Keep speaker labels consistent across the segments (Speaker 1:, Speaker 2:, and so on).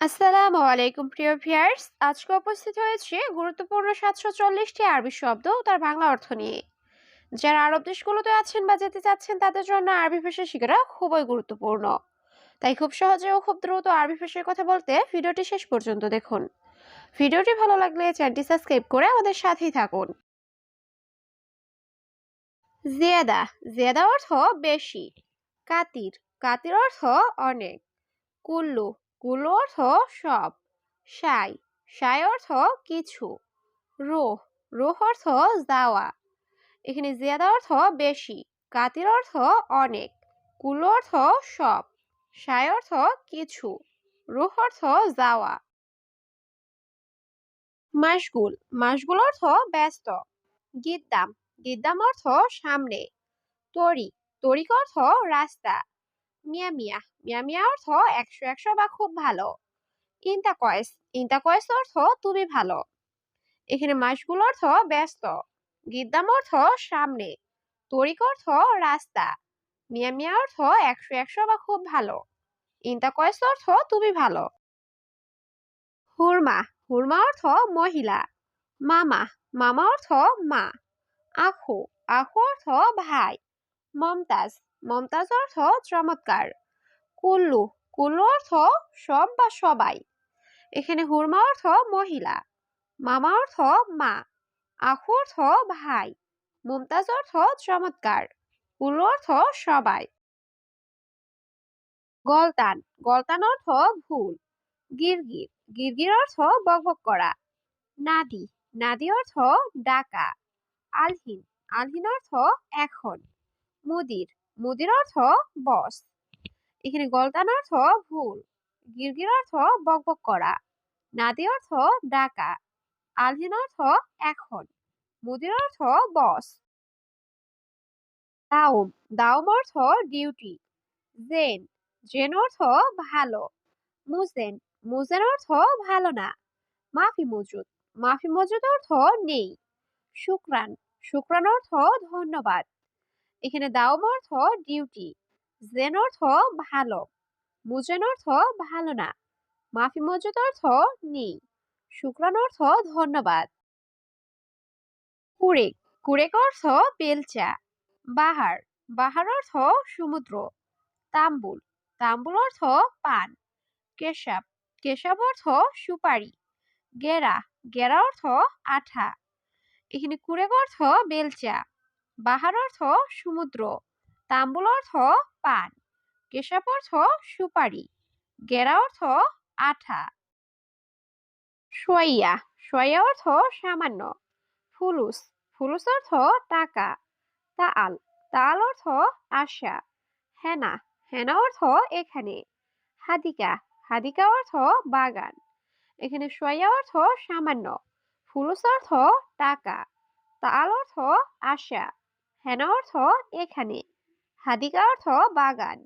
Speaker 1: আসসালামু আলাইকুম, প্রিয় ভিউয়ার্স। আজকে উপস্থিত হয়েছে গুরুত্বপূর্ণ সাতশো চল্লিশটি আরবি শব্দ তার বাংলা অর্থ নিয়ে। যারা আরব দেশগুলোতে আছেন বা যেতে চাচ্ছেন, তাদের জন্য আরবি ভাষা শেখাটা খুবই গুরুত্বপূর্ণ। তাই খুব সহজে ও খুব দ্রুত আরবি ভাষার কথা বলতে ভিডিওটি শেষ পর্যন্ত দেখুন। ভিডিওটি ভালো লাগলে চ্যানেলটি সাবস্ক্রাইব করে আমাদের সাথেই থাকুন। জিয়াদা জিয়াদা অর্থ বেশি। কাতির কাতির অর্থ অনেক। কুল্লু কুল্লু অর্থ সব। সাই সাই অর্থ কিছু। রোহ রোহ অর্থ যাওয়া। এখানে জিয়াদা অর্থ বেশি কাতির অর্থ অনেক, কুল অর্থ সব, সাই অর্থ কিছু, রুহ অর্থ যাওয়া। মাসগুল মাসগুল অর্থ ব্যস্ত। গিদ্দাম গিদ্দাম অর্থ সামনে। তরি, তরিক অর্থ রাস্তা। মিয়া মিয়া মিয়া মিয়া অর্থ একশো একশো বা খুব ভালো। ইন্তা কয়েস ইন্তা কয়েস অর্থ তুমি ভালো। এখানে মাসগুলো অর্থ ব্যস্ত। গিদ্দাম অর্থ সামনে। তরিক অর্থ রাস্তা। মিয়া মিয়া অর্থ একশো একশো বা খুব ভালো। ইন্তা কয়েস অর্থ তুমি ভালো। হুরমা। হুরমা অর্থ মহিলা। মামা। মামা অর্থ মা। আখু। আখু অর্থ ভাই। মমতাজ। মমতাজ অর্থ চমৎকার। কুল্লু কুল্লু অর্থ সব বা সবাই। এখানে হুরমা অর্থ মহিলা, মামা অর্থ মা, আখু অর্থ ভাই, মুমতাজ অর্থ চমৎকার, কুল্লু অর্থ সবাই। গলতান গলতান অর্থ ভুল, গিরগির গিরগির অর্থ বকবক করা। নাদি নাদি অর্থ ডাকা, আলহিন আলহিন অর্থ এখন, মুদির মুদির অর্থ বস। এখানে গলতান অর্থ ভুল। গিরগির অর্থ বকবক করা। নাদি অর্থ ডাকা। আলহিন অর্থ এখন। মুদির অর্থ বস। দাউম দাউম অর্থ ডিউটি। জেন। জেন অর্থ ভালো। মুজেন। মুজেন অর্থ ভালো না। মাফি মজুদ। মাফি মজুদ অর্থ নেই। শুক্রান। শুক্রান অর্থ ধন্যবাদ। এখানে দাওম অর্থ ডিউটি জেন অর্থ ভালো মুজেন অর্থ ভালো না, মাফি মজুদ অর্থ নেই শুক্রান অর্থ ধন্যবাদ। কুরেক কুরেক অর্থ বেলচা, বাহার বাহার অর্থ সমুদ্র, তাম্বুল তাম্বুল অর্থ পান, কেশাব কেশাব অর্থ সুপারি, গেরা গেরা অর্থ আঠা, এখানে কুরেক অর্থ বেলচা। বাহার অর্থ সমুদ্র, তাম্বুল অর্থ পান কেশাব অর্থ সুপারি, গেরা অর্থ আঠা। সোয়াইয়া সোয়াইয়া অর্থ সামান্য, ফুলুস ফুলুস অর্থ টাকা তাল তাল অর্থ আশা, হেনা হেনা অর্থ এখানে, হাদিকা হাদিকা অর্থ বাগান, এখানে সোয়াইয়া অর্থ সামান্য, ফুলুস অর্থ টাকা তাল অর্থ আশা। হেনা অর্থ এখানে। হাদিকা অর্থ বাগান।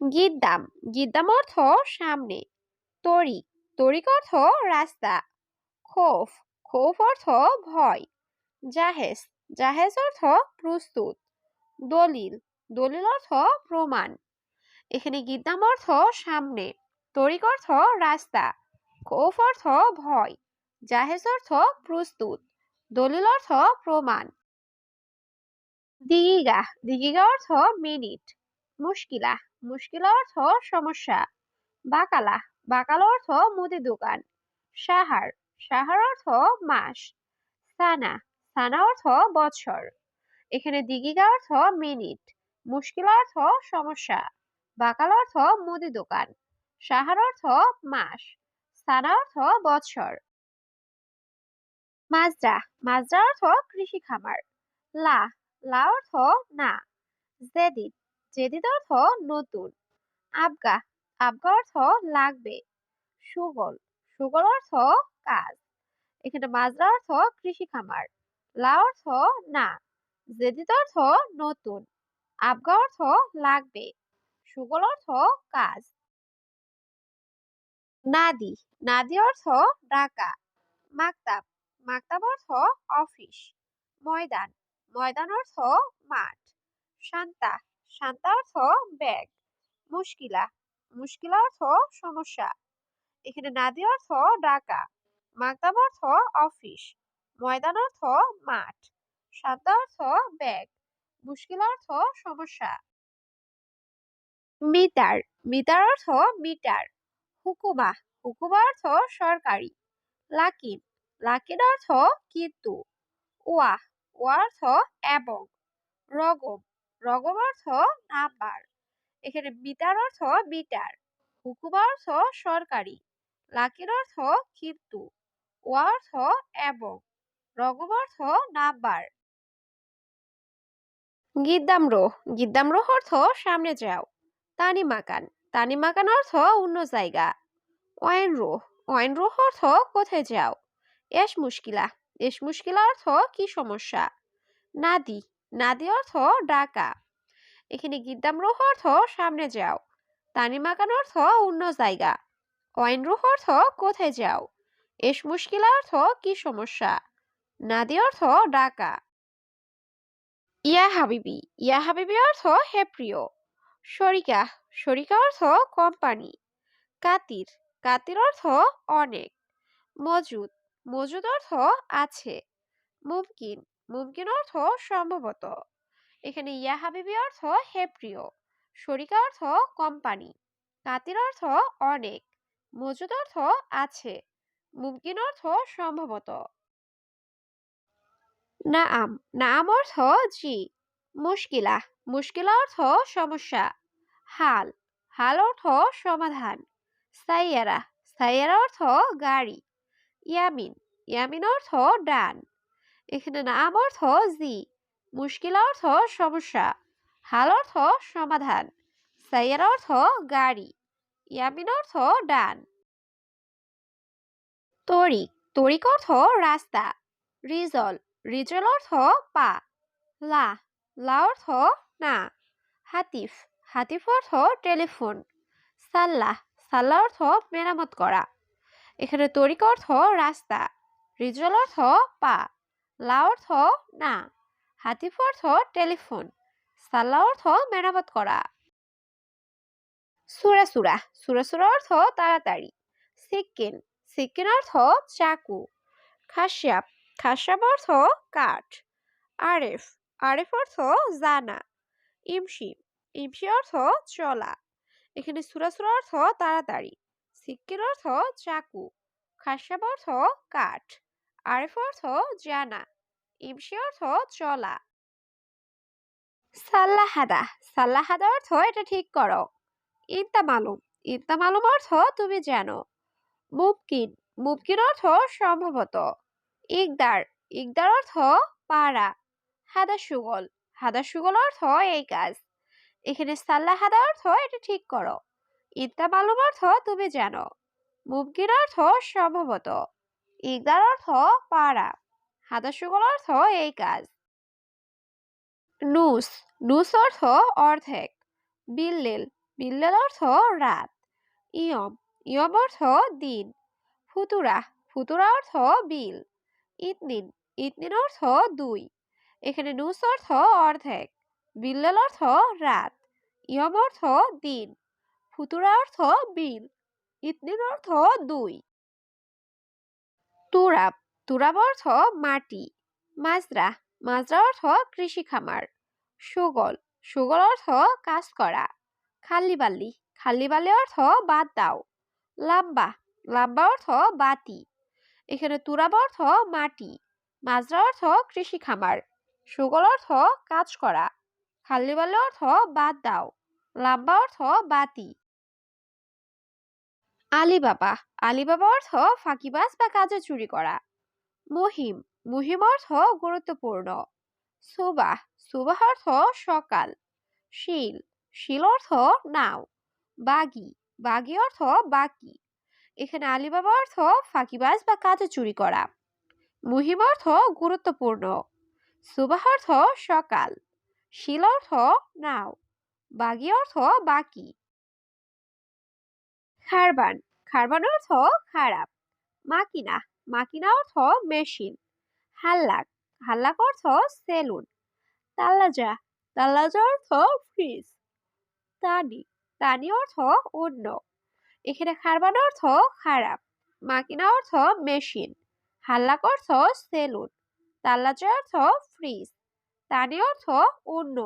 Speaker 1: গিদ্দাম। গিদ্দাম অর্থ সামনে। তরিক। তরিক অর্থ রাস্তা। খোফ। খোফ অর্থ ভয়। জাহেজ। জাহেজ অর্থ প্রস্তুত। দলিল। দলিল অর্থ প্রমাণ। এখানে গিদ্দাম অর্থ সামনে। তরিক অর্থ রাস্তা। খোফ অর্থ ভয়। জাহেজ অর্থ প্রস্তুত। দলিল অর্থ প্রমাণ। দিগিগা দিগিগা অর্থ মিনিট, মুশকিলা মুশকিলা অর্থ সমস্যা, বাকালা বাকালা অর্থ মুদি দোকান, সাহার সাহার অর্থ মাস, সানা সানা অর্থ বছর, এখানে দিগিগা অর্থ মিনিট, মুশকিল অর্থ সমস্যা, বাকাল অর্থ মুদি দোকান, সাহার অর্থ মাস, সানা অর্থ বছর মাজরা মাজরা অর্থ কৃষি খামার। লা লা অর্থ না। জেদিদ জেদিদ অর্থ নতুন। আবগা আবগা অর্থ লাগবে। সুগল সুগল অর্থ কাজ। এখানে মাজরা অর্থ কৃষি খামার, লা অর্থ না। জেদিদ অর্থ নতুন। আবগা অর্থ লাগবে। সুগল অর্থ কাজ। নাদি নাদি অর্থ ডাকা। মাকতাব মাকতাব অর্থ অফিস। ময়দান ময়দান অর্থ মাঠ। শান্তা শান্তা অর্থ ব্যাগ। মুশকিলা, মুশকিল অর্থ সমস্যা। এখানে নাদি অর্থ ডাকা। মাকতাব অর্থ অফিস, ময়দান অর্থ মাঠ। শান্ত অর্থ ব্যাগ। মুশকিল অর্থ সমস্যা। মিটার মিটার অর্থ মিটার। হুকুমা হুকুমা অর্থ সরকারি। লাকিন লাকিন অর্থ কিন্তু। ওয়া ওয়া অর্থ এবং। রগম রগম অর্থ নাম্বার। এখানে মিটার অর্থ মিটার হুকুমা অর্থ সরকারি লাকিন অর্থ কিন্তু। ওয়া অর্থ এবং, রগম অর্থ নাম্বার। গিদ্দামরো গিদ্দামরো অর্থ সামনে যাও। তানি মাকান তানি মাকান অর্থ অন্য জায়গা। ওয়াইন রো ওয়াইন রো অর্থ কোথায় যাও? এস মুশকিলা। এস মুশকিলা অর্থ কি সমস্যা? নাদি। নাদি অর্থ ডাকা। এখানে গিদ্দাম রুহ অর্থ সামনে যাও। তানি মাকান অর্থ অন্য জায়গা। ওয়াইন রুহ অর্থ কোথায় যাও? এস মুশকিলা অর্থ কি সমস্যা? নাদি অর্থ ডাকা। ইয়া হাবিবি। ইয়া হাবিবি অর্থ হে প্রিয়। শরিকা। শরিকা অর্থ কোম্পানি। কাতির। কাতির অর্থ অনেক। মজুদ। মজুদ অর্থ আছে। মুমকিন মুমকিন অর্থ সম্ভবত। এখানে ইয়া হাবিবি অর্থ হে প্রিয়, শরিকা অর্থ কোম্পানি কাতির অর্থ অনেক, মজুদ অর্থ আছে, মুমকিন অর্থ সম্ভবত। নাম নাম অর্থ জি, মুশকিলা মুশকিলা অর্থ সমস্যা, হাল হাল অর্থ সমাধান, সাইয়ারা সাইয়ারা অর্থ গাড়ি। ইয়ামিন। ইয়ামিন অর্থ ডান। এখানে নাম অর্থ জি। মুশকিল অর্থ সমস্যা। হাল অর্থ সমাধান। সাইয়ার অর্থ গাড়ি। ইয়ামিন অর্থ ডান। তরিক। তরিক অর্থ রাস্তা। রিজল। রিজল অর্থ পা। লা। লা অর্থ না। হাতিফ। হাতিফ অর্থ টেলিফোন। সাল্লাহ। সাল্লাহ অর্থ মেরামত করা। এখানে তরিক অর্থ রাস্তা রিজল অর্থ পা, লা অর্থ না, হাতিফ অর্থ টেলিফোন, সাল্লা অর্থ মেরামত করা। সুরা সুরা সুরা সুরা অর্থ তাড়াতাড়ি সিক্কিন সিক্কিন অর্থ চাকু খাসিয়াপ খাসিয়াপ অর্থ কাঠ, আরেফ আরেফ অর্থ জানা ইমসি ইমসি অর্থ চলা, এখানে সুরা সুরা অর্থ তাড়াতাড়ি। সিক্কিন অর্থ চাকু খাসিয়াপ অর্থ কাঠ, আরেফ অর্থ জানা, ইমসি অর্থ চলা। সাল্লাহাদা সাল্লাহাদা অর্থ এটা ঠিক করো। ইন্তা মালুম ইন্তা মালুম অর্থ তুমি জানো। মুমকিন মুমকিন অর্থ সম্ভবত। ইকদার ইকদার অর্থ পাড়া হাদা সুগল হাদা সুগল অর্থ এই কাজ। এখানে সাল্লাহাদা অর্থ এটা ঠিক করো। ইন্তা মালুম অর্থ তুমি জানো। মুমকিন অর্থ সম্ভবত। ইকদার অর্থ পাড়া। হাদা সুগল অর্থ এই কাজ। নুস। নুস অর্থ অর্ধেক। বিল্লেল। বিল্লেল অর্থ রাত। ইয়ম। ইয়ম অর্থ দিন। ফুতুরা। ফুতুরা অর্থ বিল। ইতনিন। ইতনিন অর্থ দুই। এখানে নুস অর্থ অর্ধেক। বিল্লেল অর্থ রাত। ইয়ম অর্থ দিন। ফুতুরা অর্থ বিল ইতনিন অর্থ দুই। তুরাব তুরাব অর্থ মাটি, মাজরা মাজরা অর্থ কৃষি খামার সুগল সুগল অর্থ কাজ করা খালি বাল্লি খালি বাল্লি অর্থ বাদ দাও, লাম্বা লাম্বা অর্থ বাতি, এখানে তুরাব অর্থ মাটি, মাজরা অর্থ কৃষি খামার সুগল অর্থ কাজ করা খালি বাল্লি অর্থ বাদ দাও, লাম্বা অর্থ বাতি। আলিবাবা। আলিবাবা অর্থ ফাঁকিবাজ বা কাজে চুরি করা। মহিম। মহিম অর্থ গুরুত্বপূর্ণ। সুবাহ। সুবাহ অর্থ সকাল। শিল। শিল অর্থ নাও। বাগি। বাগি অর্থ বাকি। এখানে আলিবাবা অর্থ ফাঁকিবাজ বা কাজে চুরি করা। মুহিম অর্থ গুরুত্বপূর্ণ। সুবাহ অর্থ সকাল। শিল অর্থ নাও। বাগি অর্থ বাকি। খারবান। খারবান অর্থ খারাপ। মাকিনা। মাকিনা অর্থ মেশিন। হাল্লাক। হাল্লাক অর্থ সেলুন। তাল্লাজা। তাল্লাজা অর্থ ফ্রিজ। তানি। তানি অর্থ অন্য এখানে খারবান অর্থ খারাপ। মাকিনা অর্থ মেশিন। হাল্লাক অর্থ সেলুন। তাল্লাজা অর্থ ফ্রিজ। তানি অর্থ অন্য